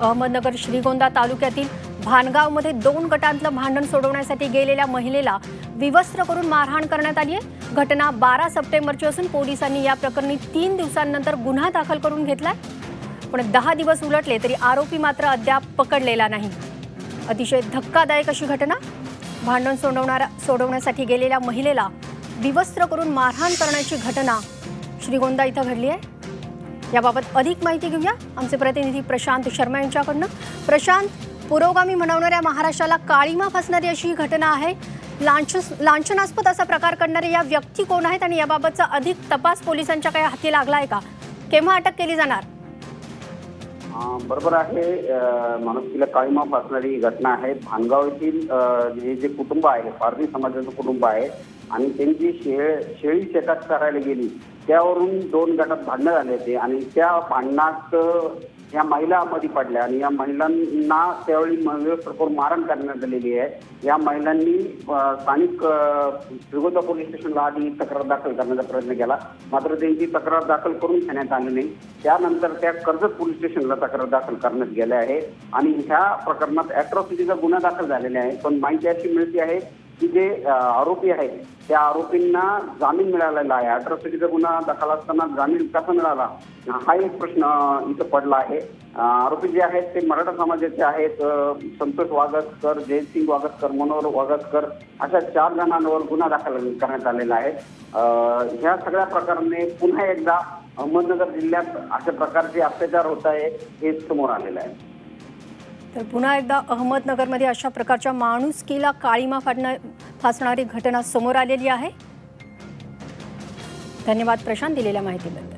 अहमदनगर श्रीगोंदा तालुक्यातील भानगावमध्ये दोन गटांतलं भांडण सोडवण्यासाठी गेलेल्या महिलेला विवस्त्र करून मारहाण करण्यात आली आहे. घटना बारा सप्टेंबरची असून पोलिसांनी या प्रकरणी तीन दिवसांनंतर गुन्हा दाखल करून घेतलाय. पण दहा दिवस उलटले तरी आरोपी मात्र अद्याप पकडलेला नाही. अतिशय धक्कादायक अशी घटना. भांडण सोडवणाऱ्या सोडवण्यासाठी गेलेल्या महिलेला विवस्त्र करून मारहाण करण्याची घटना श्रीगोंदा इथं घडली आहे. याबाबत अधिक माहिती घेऊया. आमचे प्रतिनिधी प्रशांत शर्मा यांच्याकडनं. प्रशांत पुरोगामी म्हणवणाऱ्या महाराष्ट्राला काळीमा फसणारी अशी ही घटना आहे. लांछ लांछनास्पद असा प्रकार करणारे या व्यक्ती कोण आहेत आणि याबाबतचा अधिक तपास पोलिसांच्या काही हाती लागला आहे का? केव्हा अटक केली जाणार? बरोबर आहे. अं, माणुसकीला काळीमा फासणारी ही घटना आहे. भानगाव येथील हे जे कुटुंब आहे पारधी समाजाचं कुटुंब आहे आणि त्यांची शेळ शेळी शेतात करायला गेली. त्यावरून दोन गटात भांडणं झाले होते आणि त्या भांडणात या महिला मध्ये पडल्या आणि या महिलांना त्यावेळी व्यवस्था मारण करण्यात आलेली आहे. या महिलांनी स्थानिक अं, श्रीगोंदा पोलीस स्टेशनला आधी तक्रार दाखल करण्याचा प्रयत्न केला. मात्र त्यांची तक्रार दाखल करून घेण्यात आली नाही. त्यानंतर त्या कर्जत पोलीस स्टेशनला तक्रार दाखल करण्यात गेल्या आहे आणि ह्या प्रकरणात अॅट्रॉसिटीचा गुन्हा दाखल झालेला आहे. पण माहिती अशी मिळते आहे की जे आरोपी आहेत त्या आरोपींना जामीन मिळालेला आहे. अॅट्रॉसिटीचा गुन्हा दाखल असताना जामीन कसा मिळाला? हा एक प्रश्न इथं पडला आहे. आरोपी जे आहेत ते मराठा समाजाचे आहेत. संतोष वागसकर जयसिंग वागसकर मनोहर वागसकर अशा चार जणांवर गुन्हा दाखल करण्यात आलेला आहे. ह्या सगळ्या प्रकाराने पुन्हा एकदा अहमदनगर जिल्ह्यात अशा प्रकारचे अत्याचार होत आहे हे समोर आलेलं आहे. तर पुन्हा एकदा अहमदनगरमध्ये अशा प्रकारच्या माणुसकीला काळीमा फाडणं फासणारी घटना समोर आलेली आहे. धन्यवाद प्रशांत दिलेल्या माहितीबद्दल.